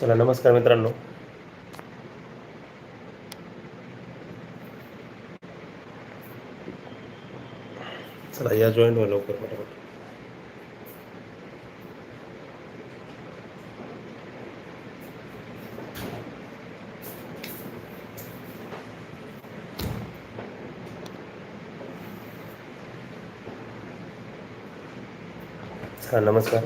चला नमस्कार मित्रांनो. चला या जॉईन व्हा लवकर पटापट. हा नमस्कार.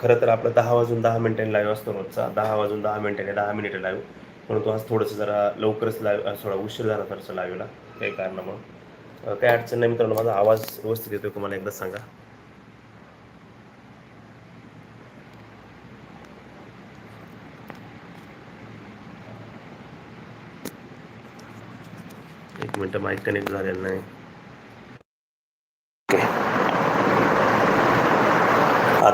खरं तर आपलं दहा वाजून दहा मिनिटांनी लाईव्ह असतो रोजचा. दहा वाजून दहा मिनिटांनी दहा मिनिटं लाईव्ह परंतु आज थोडंसं जरा लवकरच लाईव्ह थोडा उशीर झाला थोडंसं लाईव्हला काही कारणामुळं. काय अडचण नाही मित्रांनो माझा आवाज व्यवस्थित येतोय तुम्हाला एकदा सांगा. एक मिनटं माईक कनेक्ट झालेलं नाही.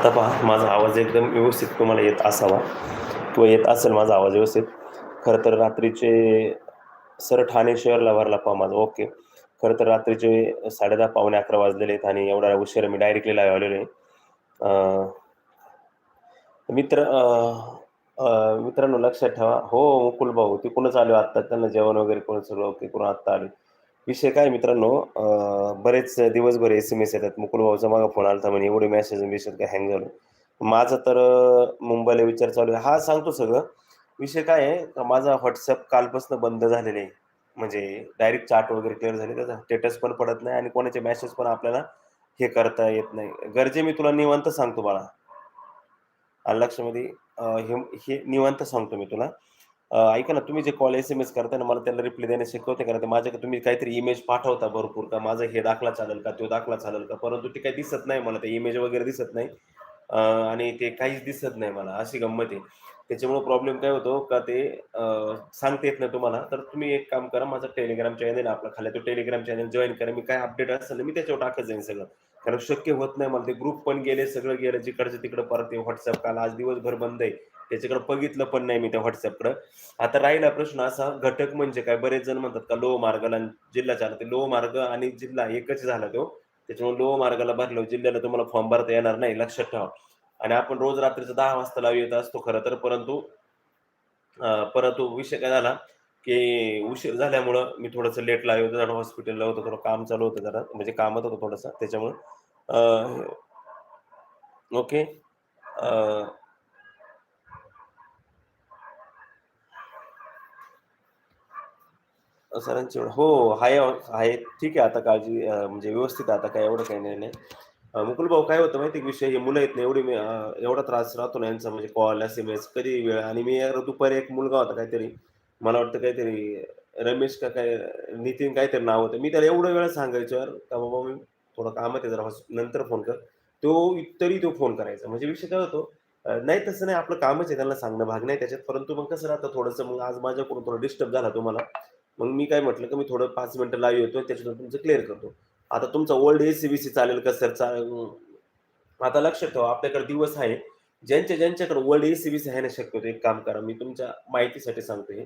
आता पहा माझा आवाज एकदम व्यवस्थित तुम्हाला येत असावा. किंवा येत असेल माझा आवाज व्यवस्थित. खरं तर रात्रीचे सर ठाणे शहरला भरला पहा माझा ओके. खरं तर रात्रीचे साडेदहा पावणे अकरा वाजलेले आहेत आणि एवढा उशीर मी डायरेक्टली लाईव्ह आलेलो आहे. मित्र मित्रांनो लक्षात ठेवा. हो मुकुल भाऊ तिकडूनच आलो आत्ता. त्यांना जेवण वगैरे करून सगळं ओके करून आत्ता आले. विषय काय मित्रांनो? बरेच दिवसभर एस एम एस येतात. मुकुल भाऊचा मागा फोन आला म्हणे एवढे मेसेज विषय काय हँग झालो. माझं तर मुंबईला विचार चालू आहे. हा सांगतो सगळं. विषय काय आहे का माझा व्हॉट्सअप कालपासून बंद झालेले आहे. म्हणजे डायरेक्ट चाट वगैरे क्लिअर झाले त्याचा. स्टेटस पण पडत नाही आणि कोणाचे मेसेज पण आपल्याला हे करता येत नाही. गरजे मी तुला निवांत सांगतो बाळा. लक्षामध्ये? हे निवंत निवांत सांगतो मी तुला. ऐका ना तुम्ही जे कॉल एस एम एस करताय ना मला त्याला रिप्लाय देणे शिकवते का ते माझ्या तुम्ही काहीतरी इमेज पाठवता भरपूर का? माझं हे दाखला चालेल का? तो दाखला चालेल का? परंतु ते काही दिसत नाही मला. ते इमेज वगैरे दिसत नाही. आणि ते काहीच दिसत नाही मला. अशी गंमत आहे. त्याच्यामुळे प्रॉब्लेम काय होतो का ते सांगता येत नाही तुम्हाला. तर तुम्ही एक काम करा. माझा टेलिग्राम चॅनल आहे ना आपला खाली. तो टेलिग्राम चॅनल जॉईन करा. मी काय अपडेट असेल मी त्याच्यावर टाकत जाईन सगळं. कारण शक्य होत नाही मला. ते ग्रुप पण गेले सगळं गेलं. जिकडचं तिकडं परत ते व्हॉट्सअप काल आज दिवसभर बंद आहे. त्याच्याकडे बघितलं पण नाही मी त्या व्हॉट्सअपकडं. आता राहिला प्रश्न असा घटक म्हणजे काय? बरेच जण म्हणतात का लोह मार्गाला आणि जिल्हा चालला ते लोह मार्ग आणि जिल्हा एकच झाला तो. त्याच्यामुळे लोह मार्गाला भरलो जिल्ह्याला तुम्हाला फॉर्म भरता येणार नाही लक्षात ठेवा. आणि आपण रोज रात्रीचं दहा वाजता लावू येत असतो खरं तर परंतु परंतु विषय काय झाला की उशीर झाल्यामुळं मी थोडंसं लेट लावलं होतं जरा हॉस्पिटलला होतं थोडं काम चालू होतं जरा म्हणजे कामात होतं थोडंसं त्याच्यामुळं ओके सरांची हो हाय आहे ठीक आहे आता काळजी म्हणजे व्यवस्थित आहे आता काय एवढं काही नाही नाही. मुकुल भाऊ काय होतं माहिती आहे विषय? हे मुलं येत नाही एवढी मी एवढा त्रास राहतो ना यांचा म्हणजे कॉल एस एम एस कधी वेळ. आणि मी दुपारी एक मुलगा होता काहीतरी मला वाटतं काहीतरी रमेश का काय नितीन काहीतरी नाव होतं. मी त्याला एवढं वेळा सांगायचो यार का बाबा मी थोडं काम आहे जरा नंतर फोन कर. तो तरी तो फोन करायचा. म्हणजे विषय काय होतो नाही तसं नाही आपलं कामच आहे त्यांना सांगणं भाग नाही त्याच्यात. परंतु मग कसं राहतं थोडंसं मग आज माझ्याकडून थोडं डिस्टर्ब झाला तुम्हाला मग मी काय म्हटलं की मी थोडं पाच मिनिटं लाईव्ह येतो त्याच्यातून तुमचं क्लिअर करतो. आता तुमचा ओल्ड एज सीबीसी चालेल का सर चा आता लक्षात ठेवा आपल्याकडे दिवस आहे. ज्यांच्या ज्यांच्याकडे वर्ल्ड सीबीसी आहे ना शक्यतो एक काम करा मी तुमच्या माहितीसाठी सांगतो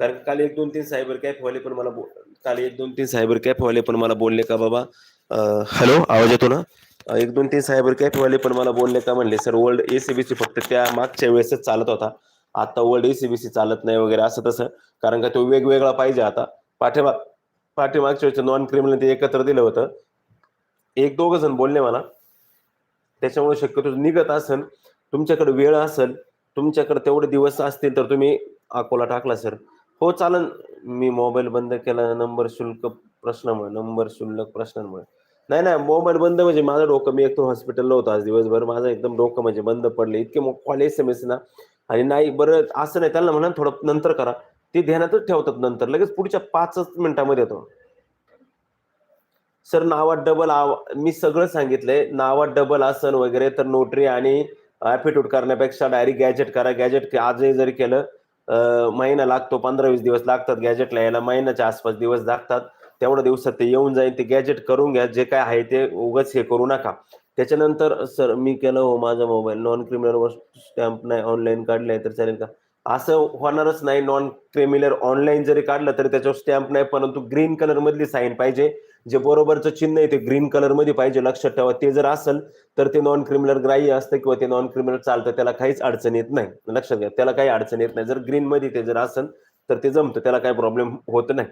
कारण काल एक दोन तीन सायबर कॅफवाले पण मला काल एक दोन तीन सायबर कॅफवाले पण मला बोलले का बाबा? हॅलो आवाज येतो ना? एक दोन तीन सायबर कॅफवाले पण मला बोलले का म्हणले सर वर्ल्ड एसीबीसी फक्त त्या मागच्या वेळेसच चालत होता. आता वर्ल्ड एसीबीसी चालत नाही वगैरे असं तसं. कारण का तो वेगवेगळा पाहिजे आता. पाठीमाग पाठीमागच्या वेळेस नॉन क्रिमिनल ते एकत्र दिलं होतं. एक दोघ जण बोलले मला त्याच्यामुळे शक्यतो निघत असेल तुमच्याकडे वेळ असेल तुमच्याकडे तेवढे दिवस असतील तर तुम्ही अकोला टाकला सर हो चालन. मी मोबाईल बंद केला नंबर शुल्क प्रश्नामुळे नंबर शुल्क प्रश्नांमुळे. नाही नाही मोबाईल बंद म्हणजे माझं डोकं मी एक हॉस्पिटलला होतो आज दिवसभर. माझं एकदम डोकं म्हणजे बंद पडले. इतके कॉल एस एम एस ना. आणि नाही बरं असं नाही. त्यांना म्हणा थोडं नंतर करा. ते ध्यानातच ठेवतात नंतर. लगेच पुढच्या पाचच मिनिटामध्ये येतो. सर नावात डबल आव मी सगळं सांगितलंय. नावात डबल आसन वगैरे तर नोटरी आणि ऍफिट्यूट करण्यापेक्षा डायरेक्ट गॅजेट करा. गॅजेट आजही जरी केलं महिना लागतो पंधरा वीस दिवस लागतात गॅजेटला यायला. महिन्याच्या आसपास दिवस लागतात. तेवढ्या दिवसात ते येऊन जाईल ते गॅजेट करून घ्या. जे काय आहे ते उगाच हे करू नका. त्याच्यानंतर सर मी केलं हो माझा मोबाईल. नॉन क्रिमिनल स्टॅम्प नाही ऑनलाईन काढलाय तर चालेल का? असं होणारच नाही. नॉन क्रिमिनल ऑनलाईन जरी काढलं तरी त्याच्यावर स्टॅम्प नाही परंतु ग्रीन कलर मधली साईन पाहिजे. जे बरोबरचं चिन्ह आहे ते ग्रीन कलरमध्ये पाहिजे. लक्षात ठेवा ते जर असेल तर ते नॉन क्रिमिनल ग्राह्य असतं किंवा ते नॉन क्रिमिनल चालतं. त्याला काहीच अडचण येत नाही. लक्षात घ्या त्याला काही अडचण येत नाही. जर ग्रीन मध्ये ते जर असेल तर ते जमतं. त्याला काही प्रॉब्लेम होत नाही.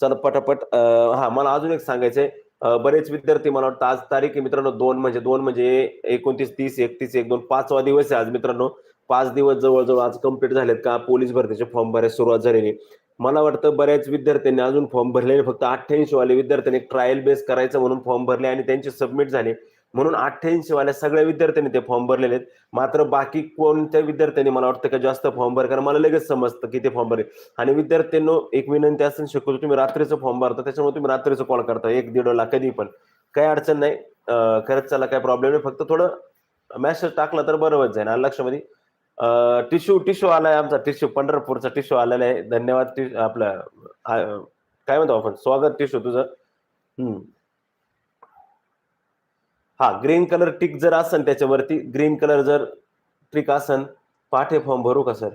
चला पटापट हा मला अजून एक सांगायचंय. बरेच विद्यार्थी मला वाटतं आज तारीख आहे मित्रांनो दोन म्हणजे दोन म्हणजे एकोणतीस तीस एकतीस एक दोन पाचवा दिवस आहे आज मित्रांनो. पाच दिवस जवळजवळ आज कंप्लीट झालेत का? पोलीस भरतीचे फॉर्म भरायला सुरुवात झालेली मला वाटतं बऱ्याच विद्यार्थ्यांनी अजून फॉर्म भरलेले फक्त अठ्ठ्याऐंशी वाले विद्यार्थ्यांनी ट्रायल बेस करायचं म्हणून फॉर्म भरले आणि त्यांचे सबमिट झाले. म्हणून अठ्ठ्याऐंशी वाल्या सगळ्या विद्यार्थ्यांनी ते फॉर्म भरलेले आहेत. मात्र बाकी कोणत्या विद्यार्थ्यांनी मला वाटतं का जास्त फॉर्म भर कारण मला लगेच समजतं की ते फॉर्म भरले. आणि विद्यार्थ्यांनो एक विनंती असेल शकतो तुम्ही रात्रीचं फॉर्म भरता त्याच्यामुळे तुम्ही रात्रीचं कॉल करता एक दीड ला कधी पण. काही अडचण नाही. खरंच चला काही प्रॉब्लेम नाही. फक्त थोडं मेसेज टाकला तर बरोबर जाईल. आणि लक्षामध्ये टिश्यू टिश्यू आलाय आमचा टिश्यू पंढरपूरचा टिश्यू आलेला आहे. धन्यवाद टिश- आपलं काय म्हणतो आपण? स्वागत टिश्यू तुझं. हम्म. हा ग्रीन कलर टिक जर असन त्याच्यावरती ग्रीन कलर जर ट्रिक असन पाठे फॉर्म भरू का सर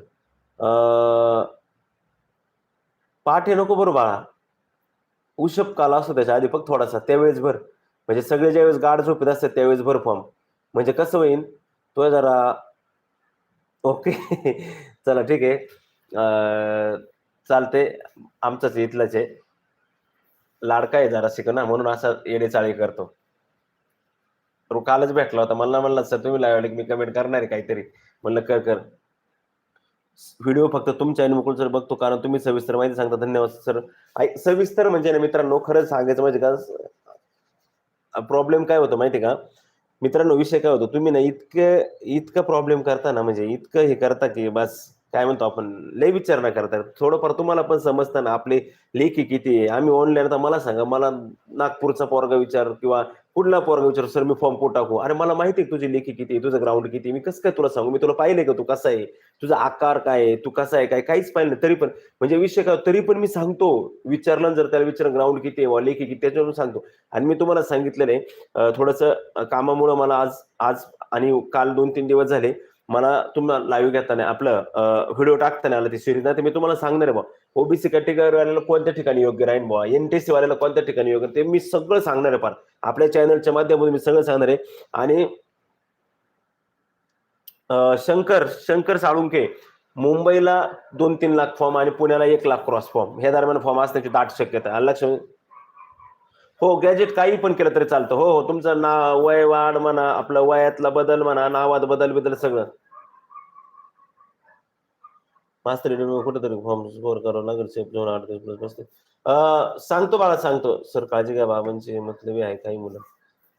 पाठे नको भरू बाळा. उशप काल असतो त्याच्या आधी फक्त थोडासा त्यावेळेस भर. म्हणजे सगळे ज्यावेळेस गाड झोपेत असतात त्यावेळेस भर फॉर्म म्हणजे कसं होईल तो जरा ओके चला ठीक आहे. चालते आमचाच इथलाच आहे. लाडका आहे जरा शिक ना म्हणून असा येडेचाळी करतो. तो कालच भेटला होता. मला म्हणला सर तुम्ही लावले की मी कमेंट करणार आहे काहीतरी. म्हणलं कर कर. व्हिडिओ फक्त तुमच्या आणि मुकुल सर बघतो कारण तुम्ही सविस्तर माहिती सांगता. धन्यवाद सर. सविस्तर म्हणजे ना मित्रांनो खरंच सांगायचं म्हणजे का प्रॉब्लेम काय होतो माहिती का? मित्रांनो विषय काय होतो? तुम्ही ना इतकं इतकं प्रॉब्लेम करता ना म्हणजे इतकं हे करता की बस. काय म्हणतो आपण लय विचार ना करता थोडंफार तुम्हाला पण समजतं ना आपले लेखी किती आहे. आम्ही ऑनलाईन आता मला सांगा मला नागपूरचा पोरगा विचार किंवा कुठला पोरगा विचार सर मी फॉर्म कुठं टाकू? अरे मला माहिती आहे तुझी लेखी किती आहे तुझं ग्राउंड किती आहे. मी कसं काय तुला सांगू? मी तुला पाहिले का तू कसा आहे? तुझा आकार काय आहे? तू कसा आहे? काय काहीच पाहिलं तरी पण म्हणजे विषय काय तरी पण मी सांगतो. विचारलं जर त्याला विचार ग्राउंड किती आहे वा लेखी किती त्याच्यावरून सांगतो. आणि मी तुम्हाला सांगितलेलं आहे थोडस कामामुळं मला आज आज आणि काल दोन तीन दिवस झाले मला तुम्हाला लाईव्ह घेताना आपलं व्हिडिओ टाकताना आलं ती सिरीज ना ते मी तुम्हाला सांगणार आहे बा ओबीसी कॅटेगरीवाल्याला कोणत्या ठिकाणी योग्य राहील बुवा? एनटीसी वाल्याला कोणत्या ठिकाणी योग्य ते मी सगळं सांगणार आहे फार. आपल्या चॅनलच्या माध्यमातून मी सगळं सांगणार आहे. आणि शंकर शंकर साळुंके मुंबईला दोन तीन लाख फॉर्म आणि पुण्याला एक लाख क्रॉस फॉर्म हे दरम्यान फॉर्म असण्याची दाट शक्यता लक्ष हो गॅजेट काही पण केलं तरी चालतं. हो हो तुमचं नाव वय वाढ म्हणा आपलं वयातला बदल म्हणा नावात बदल बदल सगळं. मास्तर कुठेतरी फॉर्म स्कोर करावं लागेल सेफ दोन आठ दिवस बसते सांगतो बाळा सांगतो. सर काळजी घ्या बाबांची मतलबी आहे काही मुलं.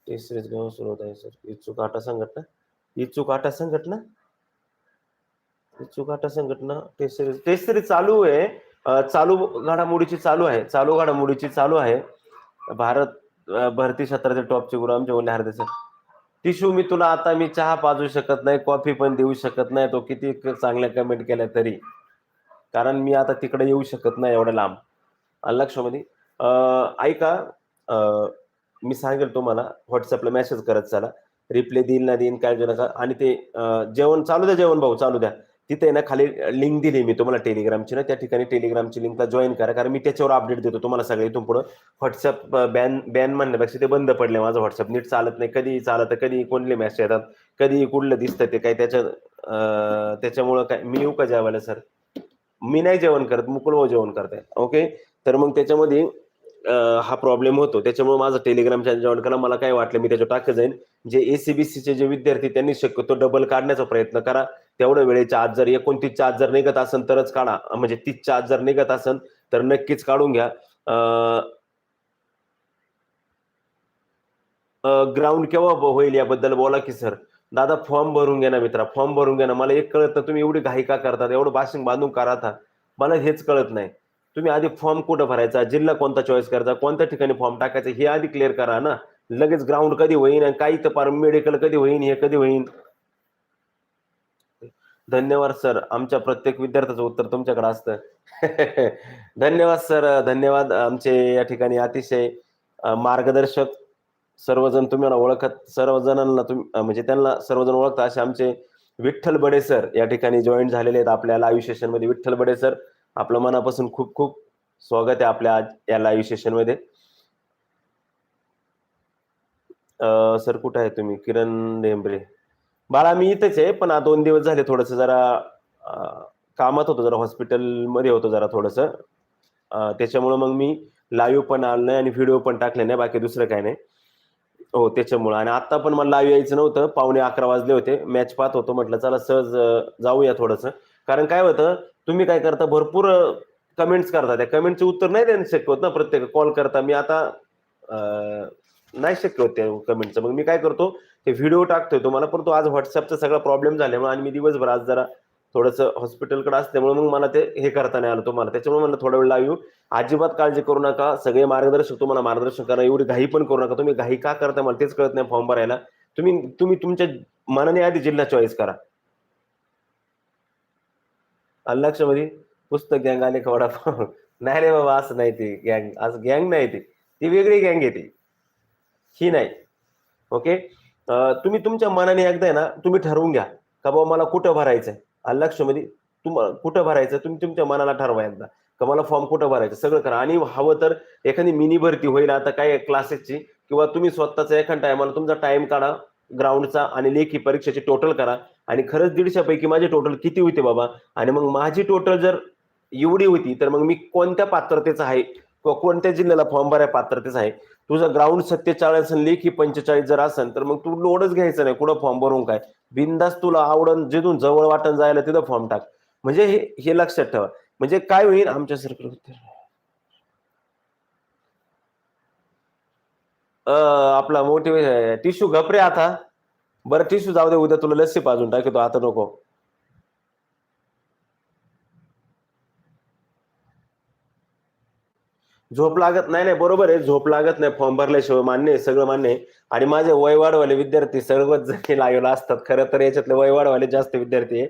टेस्ट सिरीज घेऊन सुरू होत आहे सर. इच्छुक आटा संघटना? इच्छुक आटा संघटना? इच्छुक आटा संघटना? टेस्ट सिरीज टेस्ट सिरीज चालू आहे. चालू घडामोडीची चालू आहे. चालू घडामोडीची चालू आहे. भारत भरती क्षेत्राचे टॉपचे गुरु आमचे बोलले हार्दिक सर. टिशू मी तुला आता मी चहा पाजू शकत नाही कॉफी पण देऊ शकत नाही तो किती चांगल्या कमेंट केल्या तरी. कारण मी आता तिकडे येऊ शकत नाही एवढ्या लांब. आलं लक्षामध्ये ऐका मी सांगेल तुम्हाला व्हॉट्सअपला मेसेज करत चला. रिप्ले देईल ना देईन काय नका. आणि ते जेवण चालू द्या जेवण भाऊ चालू द्या. तिथे आहे ना खाली लिंक दिली मी तुम्हाला टेलिग्रामची ना त्या ठिकाणी टेलिग्रामची लिंकला जॉईन करा. कारण मी त्याच्यावर अपडेट देतो तुम्हाला सगळे इथून पुढं. व्हॉट्सअप बॅन बॅन म्हणण्यापेक्षा ते बंद पडले माझं व्हॉट्सअप नीट चालत नाही. कधी चालत कधी कोणले मॅसेज येतात कधी कुठलं दिसतं ते काय त्याच्या त्याच्यामुळं काय मी येऊ का जेवायला सर मी नाही जेवण करत मुकुल भाऊ जेवण करताय ओके तर मग त्याच्यामध्ये हा प्रॉब्लेम होतो. त्याच्यामुळे माझं टेलिग्राम चॅनल जॉईन करा. मला काय वाटलं मी त्याच्यावर टाकत जाईन. जे एसीबीसीचे जे विद्यार्थी त्यांनी शक्यतो डबल काढण्याचा प्रयत्न करा. तेवढ्या वेळेच्या आज जर एकोणतीसच्या आत जर निघत असेल तरच काढा. म्हणजे तीसच्या आत जर निघत असेल तर नक्कीच काढून घ्या. ग्राउंड केव्हा होईल याबद्दल बोला की सर दादा फॉर्म भरून घ्या ना मित्रा फॉर्म भरून घ्या ना. मला एक कळत नाही तुम्ही एवढी घाई का करतात? एवढं बाशिंग बांधून करा था मला हेच कळत नाही. तुम्ही आधी फॉर्म कुठं भरायचा? जिल्हा कोणता चॉईस करायचा? कोणत्या ठिकाणी फॉर्म टाकायचा? हे आधी क्लिअर करा ना. लगेच ग्राउंड कधी होईन आणि काही तर पार मेडिकल कधी होईन हे कधी होईन? धन्यवाद सर. आमच्या प्रत्येक विद्यार्थ्याचं उत्तर तुमच्याकडे असतं. धन्यवाद सर. धन्यवाद आमचे या ठिकाणी अतिशय मार्गदर्शक सर्वजण तुम्हाला ओळखत सर्वजणांना तुम्ही म्हणजे त्यांना सर्वजण ओळखता असे आमचे विठ्ठल बडे सर. या ठिकाणी जॉईन झालेले आहेत आपल्या लाईव्ह सेशनमध्ये विठ्ठल बडे सर. आपलं मनापासून खूप खूप स्वागत आहे आपल्या आज या लाईव्ह सेशनमध्ये. सर कुठे आहे तुम्ही? किरण डेंबरे बाळा मी इथेच आहे पण आता दोन दिवस झाले थोडंसं जरा कामात होतो जरा हॉस्पिटलमध्ये होतो जरा थोडंसं. त्याच्यामुळं मग मी लाईव्ह पण आलो नाही आणि व्हिडिओ पण टाकले नाही बाकी दुसरं काय नाही. हो त्याच्यामुळं. आणि आता पण मला लाईव्ह यायचं नव्हतं पावणे अकरा वाजले होते मॅच पाहत होतो म्हटलं चला सहज जाऊया थोडंसं. कारण काय होतं तुम्ही काय करता भरपूर कमेंट्स करता. त्या कमेंटचे उत्तर नाही देणं शक्य होत ना प्रत्येक कॉल करता. मी आता नाही शक्य होत त्या कमेंटचं. मग मी काय करतो ते व्हिडिओ टाकतोय तुम्हाला परंतु आज व्हॉट्सअपचा सगळा प्रॉब्लेम झाल्यामुळे आणि मी दिवसभर आज जरा थोडंसं हॉस्पिटलकडे असल्यामुळे मग मला ते हे करता नाही आलं तुम्हाला. त्याच्यामुळे मला थोडा वेळ लाईव्ह अजिबात काळजी करू नका. सगळे मार्गदर्शक तुम्हाला मार्गदर्शन करा एवढी घाई पण करू नका. तुम्ही घाई का करता मला तेच कळत नाही फॉर्म भरायला. तुम्ही तुम्ही तुमच्या मनाने आधी जिल्हा चॉईस करा. मध्ये पुस्तक गँग आले का वडापाव? नाही रे बाबा असं नाही ते गँग असं गँग नाही ती. ती वेगळी गँग आहे ती. ही नाही. ओके तुम्ही तुमच्या मनाने एकदा आहे ना तुम्ही ठरवून घ्या का बाबा मला कुठं भरायचंय? लक्षमध्ये तुम्हाला कुठं भरायचं तुम्ही तुमच्या मनाला ठरवा एकदा. का मला फॉर्म कुठं भरायचं? सगळं करा. आणि हवं तर एखादी मिनी भरती होईल. आता काय क्लासेसची किंवा तुम्ही स्वतःचा एखादा टायमाला तुमचा टाइम काढा ग्राउंडचा आणि लेखी परीक्षेची टोटल करा. आणि खरंच दीडशेपैकी माझी टोटल किती होती बाबा? आणि मग माझी टोटल जर एवढी होती तर मग मी कोणत्या पात्रतेचा आहे? कोणत्या जिल्ह्याला फॉर्म भराय पात्रतेच आहे. तुझं ग्राउंड सत्तेचाळीस आणि लेखी पंचेचाळीस जर असेल तर मग तू लोडच घ्यायचं नाही. कुठं फॉर्म भरून काय? बिंदास तुला आवडन जिथून जवळ वाटण जायला तिथं फॉर्म टाक. म्हणजे हे हे लक्षात ठेवा. म्हणजे काय होईल? आमच्या सरकार आपला मोठी टिश्यू घपरे आता. बरं टिश्यू जाऊ दे उद्या तुला लस्सी पाजून टाकतो. आता नको. झोप लागत नाही नाही बरोबर आहे. झोप लागत नाही फॉर्म भरल्याशिवाय मान्य आहे सगळं मान्य आहे. आणि माझे वयवाडवाले विद्यार्थी सर्वच जणी लागलेला असतात. खरं तर याच्यातले वयवाडवाले जास्त विद्यार्थी आहे.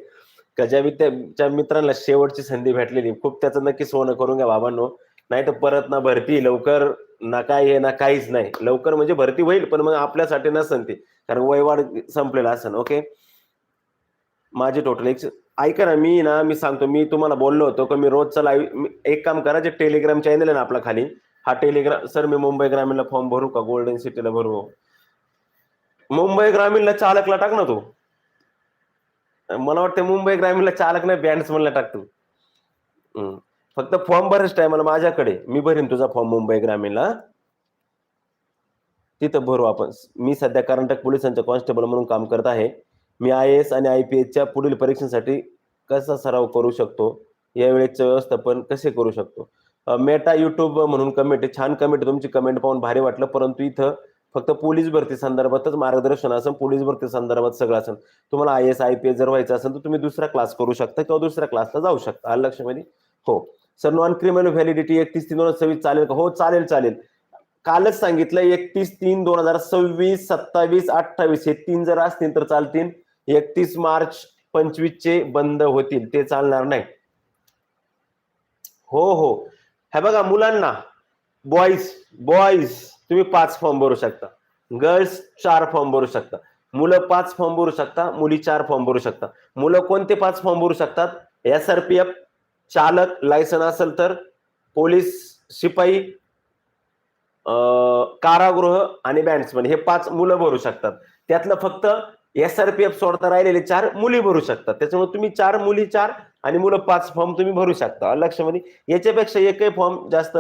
का ज्या विद्या मित्रांना शेवटची संधी भेटलेली खूप त्याचं नक्की सोनं करून घ्या बाबांनो. नाही तर परत ना भरती लवकर ना काय आहे ना काहीच नाही. लवकर म्हणजे भरती होईल पण मग आपल्यासाठी नसन ती. कारण वयवाड संपलेला असन ओके माझे टोटल एक ऐका ना मी ना मी सांगतो मी तुम्हाला बोललो होतो की मी रोजचा लाईव्ह एक काम करा जे टेलिग्राम चॅनल आहे ना आपला खाली हा टेलिग्राम सर मी मुंबई ग्रामीणला फॉर्म भरू का? गोल्डन सिटीला भरू? मुंबई ग्रामीणला चालकला टाक ना तू. मला वाटतं मुंबई ग्रामीणला चालक नाही बँड्समनला टाक तू. फक्त फॉर्म भरायच टायमाला माझ्याकडे. मी भरीन तुझा फॉर्म मुंबई ग्रामीणला. तिथं भरू आपण. मी सध्या कर्नाटक पोलिसांच्या कॉन्स्टेबल म्हणून काम करत आहे. मी आय एस आणि आय पी एसच्या पुढील परीक्षेसाठी कसा सराव करू शकतो? या वेळेचं व्यवस्थापन कसे करू शकतो? मेटा युट्यूब म्हणून कमेंट छान कमेंट तुमची कमेंट पाहून भारी वाटलं. परंतु इथं फक्त पोलीस भरती संदर्भातच मार्गदर्शन असेल पोलीस भरती संदर्भात सगळं असेल तुम्हाला I S I P S जर व्हायचं असेल तर तुम्ही दुसरा क्लास करू शकता किंवा दुसऱ्या क्लासला जाऊ शकता. आलं लक्षामध्ये हो. सर नॉन क्रिमिनल व्हॅलिडिटी एकतीस तीन दोन हजार सव्वीस चालेल का? हो चालेल चालेल. कालच सांगितलं एकतीस तीन दोन हजार सव्वीस सत्तावीस अठ्ठावीस हे तीन जर असतील तर चालतील. एकतीस मार्च पंचवीस चे बंद होतील ते चालणार नाही. हो हो. हे बघा मुलांना बॉईज बॉईज तुम्ही पाच फॉर्म भरू शकता. गर्ल्स चार फॉर्म भरू शकता. मुलं पाच फॉर्म भरू शकता मुली चार फॉर्म भरू शकता. मुलं कोणते पाच फॉर्म भरू शकतात? एस आर पी एफ चालक लायसन असेल तर पोलीस शिपाई कारागृह आणि बँड्समन हे पाच मुलं भरू शकतात. त्यातलं फक्त एस आर पी एफ सोडता राहिलेले चार मुली भरू शकतात. त्याच्यामुळे तुम्ही चार मुली चार आणि मुलं पाच फॉर्म तुम्ही भरू शकता. लक्षामध्ये म्हणजे याच्यापेक्षा एकही फॉर्म जास्त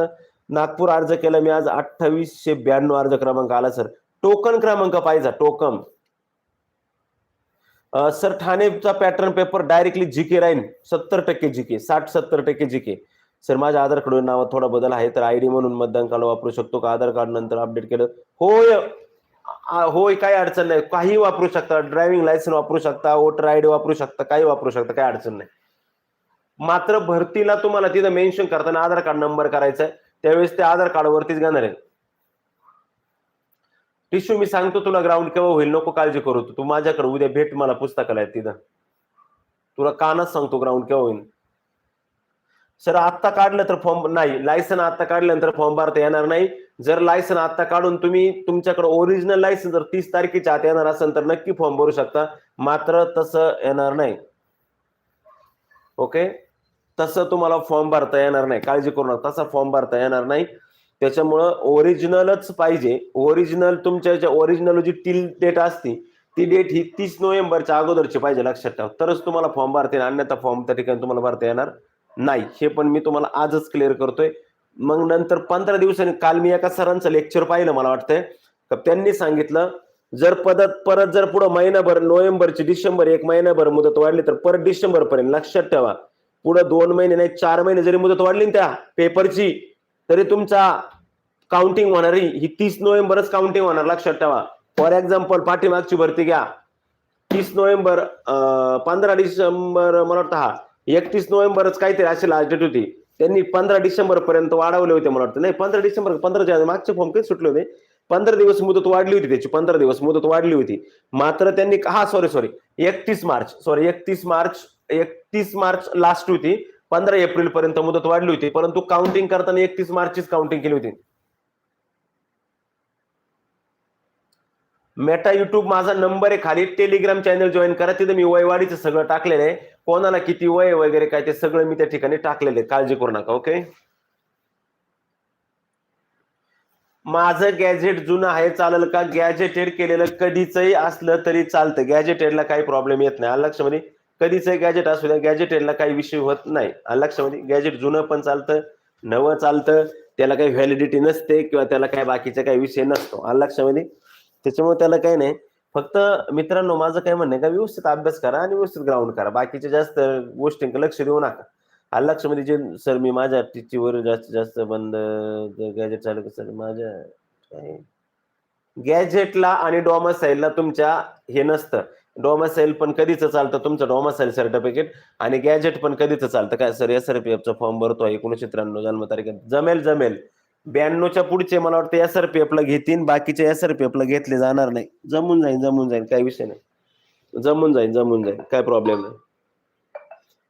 नागपूर अर्ज केला मी आज अठ्ठावीसशे ब्याण्णव अर्ज क्रमांक आला सर टोकन क्रमांक पाहिजे टोकन. सर ठाणेचा पॅटर्न पेपर डायरेक्टली जीके राहील सत्तर टक्के जीके साठ सत्तर टक्के जीके सर माझ्या आधार कार्ड नावात थोडा बदल आहे तर आयडी म्हणून मतदान कार्ड वापरू शकतो का? आधार कार्ड नंतर अपडेट केलं. होय! होय काही अडचण नाही. काही वापरू शकता. ड्रायव्हिंग लायसन वापरू शकता वोटर आयडी वापरू शकता काही वापरू शकता काही अडचण नाही. मात्र भरतीला तुम्हाला तिथं मेन्शन करताना आधार कार्ड नंबर करायचा आहे त्यावेळेस ते आधार कार्ड वरतीच घेणार आहे. टिश्यू मी सांगतो तुला ग्राउंड केव्हा होईल नको काळजी करू तू. माझ्याकडे उद्या भेट मला पुस्तकाला तिथं. तुला कानच सांगतो ग्राउंड केव्हा होईल. सर आत्ता काढलं तर फॉर्म नाही लायसन आता काढल्यानंतर फॉर्म भरता येणार नाही. जर लायसन आता काढून तुम्ही तुमच्याकडे ओरिजिनल लायसन जर तीस तारखेच्या आत येणार असेल तर नक्की फॉर्म भरू शकता. मात्र तसं येणार नाही. ओके तसं तुम्हाला फॉर्म भरता येणार नाही. काळजी करू नका. तसा फॉर्म भरता येणार नाही. त्याच्यामुळं ओरिजिनलच पाहिजे. ओरिजिनल तुमच्या ज्या ओरिजिनल जी टील डेट असती ती डेट ही तीस नोव्हेंबरच्या अगोदरची पाहिजे लक्षात ठेवा. तरच तुम्हाला फॉर्म भरता येईल. अन्यथा फॉर्म त्या ठिकाणी तुम्हाला भरता येणार नाही. हे पण मी तुम्हाला आजच क्लिअर करतोय. मग नंतर पंधरा दिवसांनी काल मी एका सरांचं लेक्चर पाहिलं मला वाटतंय. त्यांनी सांगितलं जर पदत परत जर पुढं महिनाभर नोव्हेंबरची डिसेंबर एक महिनाभर मुदत वाढली तर परत डिसेंबर पर्यंत लक्षात ठेवा. पुढे दोन महिने नाही चार महिने जरी मुदत वाढली ना त्या पेपरची तरी तुमचा काउंटिंग होणार ही. तीस नोव्हेंबरच काउंटिंग होणार लक्षात ठेवा. फॉर एक्झाम्पल पाठीमागची भरती घ्या. तीस नोव्हेंबर पंधरा डिसेंबर मला वाटतं हा. एकतीस नोव्हेंबरच काहीतरी अशी लास्ट डेट होती त्यांनी पंधरा डिसेंबर पर्यंत वाढवले होते मला वाटतं. नाही पंधरा डिसेंबर पंधराच्या मागचे फॉर्म काही सुटले होते? पंधरा दिवस मुदत वाढली होती त्याची. पंधरा दिवस मुदत वाढली होती. मात्र त्यांनी हा सॉरी सॉरी एकतीस मार्च सॉरी एकतीस मार्च एकतीस मार्च लास्ट होती. पंधरा एप्रिल पर्यंत मुदत वाढली होती. परंतु काउंटिंग करताना एकतीस मार्चचीच काउंटिंग केली होती. मेटा युट्यूब माझा नंबर आहे खाली. टेलिग्राम चॅनल जॉईन करा. तिथे मी वयवाडीचं सगळं टाकलेलं आहे. कोणाला किती वय वगैरे काय ते सगळं मी त्या ठिकाणी टाकलेलं आहे. काळजी करू नका ओके माझं गॅजेट जुनं आहे चालेल का? गॅजेटेड केलेलं कधीचही असलं तरी चालतं. गॅजेटेडला काही प्रॉब्लेम येत नाही. आलं लक्षामध्ये? कधीचंही गॅजेट असू द्या गॅजेटेडला काही विषय होत नाही. आलं लक्षामध्ये? गॅजेट जुनं पण चालतं नवं चालतं. त्याला काही व्हॅलिडिटी नसते किंवा त्याला काही बाकीचा काही विषय नसतो. आलं लक्षामध्ये? त्याच्यामुळे त्याला काही नाही. फक्त मित्रांनो माझं काय म्हणणं आहे का व्यवस्थित अभ्यास करा आणि व्यवस्थित ग्राउंड करा. बाकीच्या जास्त गोष्टींकडे लक्ष देऊ नका. हा लक्ष म्हणजे जे सर मी माझ्या टीचीवर जास्तीत जास्त बंद गॅजेट चालू सर माझ्या काय? गॅजेटला आणि डॉमासाईलला तुमच्या हे नसतं. डॉमसाईल पण कधीच चालतं? तुमचं डॉमसाईल सर्टिफिकेट आणि गॅजेट पण कधीच चालतं? काय सर एस आर पी एफचा फॉर्म भरतो एकोणीशे त्र्याण्णव जन्मतारीख. जमेल जमेल. ब्याण्णवच्या पुढचे मला वाटतं एस आर पी एफला घेतील बाकीचे एस आर पी एफला घेतले जाणार नाही. जमून जाईल जमून जाईल काही विषय नाही. जमून जाईल जमून जाईल काय प्रॉब्लेम नाही.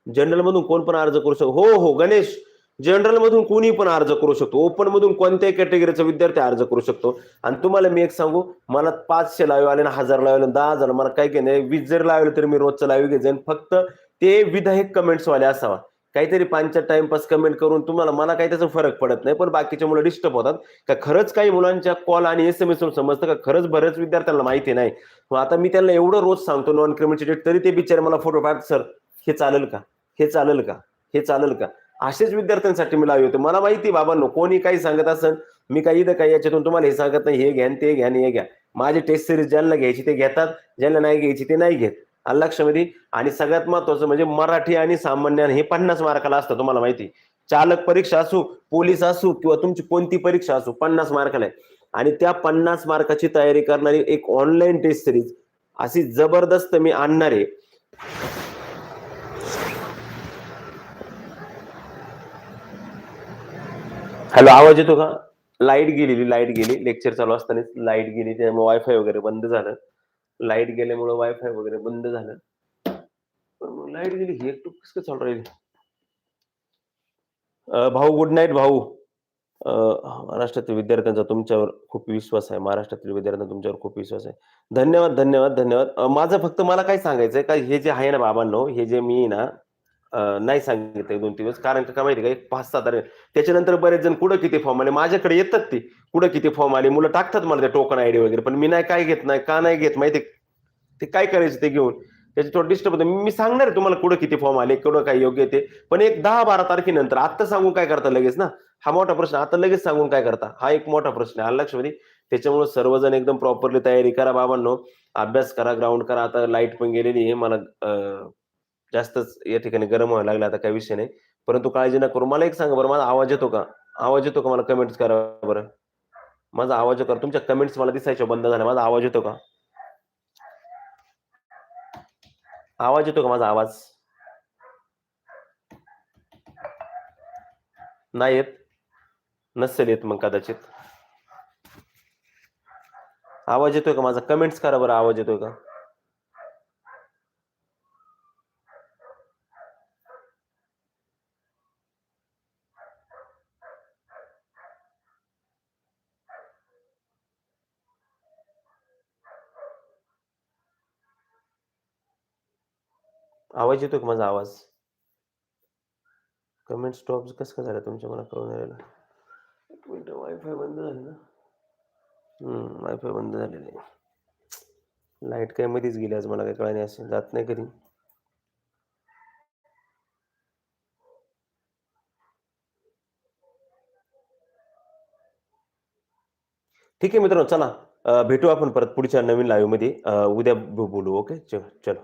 जनरल मधून कोण पण अर्ज करू शकतो हो हो गणेश. जनरल मधून कोणी पण अर्ज करू शकतो. ओपन मधून कोणत्याही कॅटेगरीचा विद्यार्थी अर्ज करू शकतो. आणि तुम्हाला मी एक सांगू मला पाचशे लाईव्ह आले ना हजार लाईव्ह आले दहा हजार मला काय काही नाही. वीस जर लावले तरी मी रोजचं लाईव्ह घेत जाईन फक्त ते विधायक कमेंट्स वाले असावा. काहीतरी पाचच्या टाइमपास कमेंट करून तुम्हाला मला काही त्याचा फरक पडत नाही पण बाकीच्या मुलं डिस्टर्ब होतात. का खरंच काही मुलांच्या कॉल आणि एस एम एस समजतं का? खरंच बरेच विद्यार्थ्यांना माहिती नाही. मग आता मी त्यांना एवढं रोज सांगतो नॉन क्रिमिनल डेट तरी ते बिचारे मला फोटो पाठवतात सर हे चालेल का? हे चालेल का? हे चालेल का? असेच विद्यार्थ्यांसाठी मी लावले होते. मला माहिती बाबांनो कोणी काही सांगत असेल मी काही इथं काही याच्यातून तुम्हाला हे सांगत नाही. हे घ्या ते घ्या हे घ्या. माझी टेस्ट सिरीज ज्यांना घ्यायची ते घेतात ज्यांना नाही घ्यायची ते नाही घेत. आलं लक्षामध्ये आणि सगळ्यात महत्वाचं म्हणजे मराठी आणि सामान्य हे पन्नास मार्काला असतं तुम्हाला माहिती. चालक परीक्षा असू पोलीस असू किंवा तुमची कोणती परीक्षा असू पन्नास मार्काला आहे. आणि त्या पन्नास मार्काची तयारी करणारी एक ऑनलाईन टेस्ट सिरीज अशी जबरदस्त मी आणणार आहे. हॅलो आवाज येतो का? लाइट गेलेली लाइट गेली. लेक्चर चालू असताना लाइट गेली त्यामुळे वायफाय वगैरे बंद झालं. लाइट गेल्यामुळे वायफाय वगैरे बंद झालं. पण लाइट गेली हे एकटू कसं काय चालू राहील? भाऊ गुड नाईट भाऊ. महाराष्ट्रातील विद्यार्थ्यांचा तुमच्यावर खूप विश्वास आहे. महाराष्ट्रातील विद्यार्थ्यांचा तुमच्यावर खूप विश्वास आहे. धन्यवाद धन्यवाद धन्यवाद. माझं फक्त मला काय सांगायचंय का हे जे आहे ना बाबांनो हे जे मी ना नाही सांगितलं दोन तीन दिवस कारण का माहिती का एक पाच सात तारीख. त्याच्यानंतर बरेच जण कुठं किती फॉर्म आले? माझ्याकडे येतात ते. कुठं किती फॉर्म आले? मुलं टाकतात मला ते टोकन आयडी वगैरे. पण मी नाही काय घेत नाही का नाही घेत माहिती ते काय करायचं ते घेऊन? त्याचे थोडं डिस्टर्ब होतं. मी सांगणार आहे तुम्हाला कुठं किती फॉर्म आले कुठं काय योग्य ते. पण एक दहा बारा तारखेनंतर आता सांगून काय करता लगेच ना? हा मोठा प्रश्न. आता लगेच सांगून काय करता? हा एक मोठा प्रश्न आहे. आला लक्षामध्ये? त्याच्यामुळे सर्वजण एकदम प्रॉपरली तयारी करा बाबांनो. अभ्यास करा ग्राउंड करा. आता लाइट पण गेलेली आहे. मला जास्तच या ठिकाणी गरम व्हायला लागला आता काही विषय नाही. परंतु काळजी न करू. मला एक सांगा बरं माझा आवाज येतो का? आवाज येतो का मला कमेंट्स करा बरं? माझा आवाज येतो तुमच्या कमेंट्स मला दिसायच्या बंद झाल्या. माझा आवाज येतो का? आवाज येतो का माझा आवाज? नाही येत. नसेल येत मग कदाचित. आवाज येतोय का माझा? कमेंट्स करा बरं आवाज येतोय का? आवाज येतोय का माझा आवाज? कमेंट स्टॉप कसं काय झालं तुमच्या मला कळून राहिलं. एक मिनिट वायफाय बंद झालं ना? हम्म वायफाय बंद झालेलं आहे. लाइट काय मध्येच गेली आज मला काय कळलं नाही असं जात नाही कधी. ठीक आहे मित्रांनो चला भेटू आपण परत पुढच्या नवीन लाईव्हमध्ये. अं, उद्या बोलू ओके चल चलो.